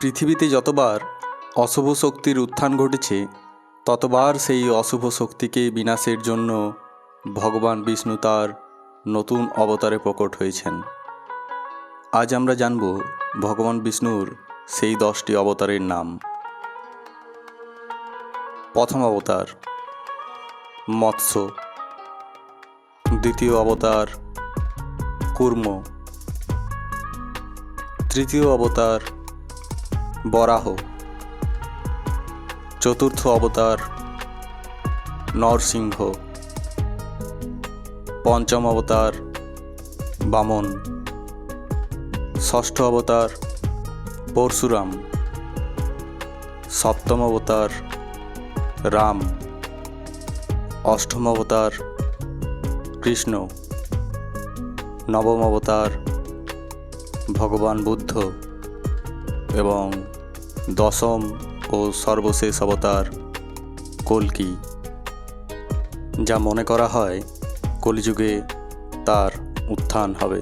পৃথিবীতে যতবার অশুভ শক্তির উত্থান ঘটেছে, ততবার সেই অশুভ শক্তিকে বিনাশের জন্য ভগবান বিষ্ণু তার নতুন অবতারে প্রকট হয়েছেন। আজ আমরা জানব ভগবান বিষ্ণুর সেই দশটি অবতারের নাম। প্রথম অবতার, মৎস্য। দ্বিতীয় অবতার, কুর্ম। তৃতীয় অবতার বরাহ। চতুর্থ অবতার, নরসিংহ। পঞ্চম অবতার, বামন। ষষ্ঠ অবতার, পরশুরাম। সপ্তম অবতার, রাম। অষ্টম অবতার, কৃষ্ণ। নবম অবতার, ভগবান বুদ্ধ এবং দশম ও সর্বশেষ অবতার কলকি যা মনে করা হয় কলিযুগে তার উত্থান হবে।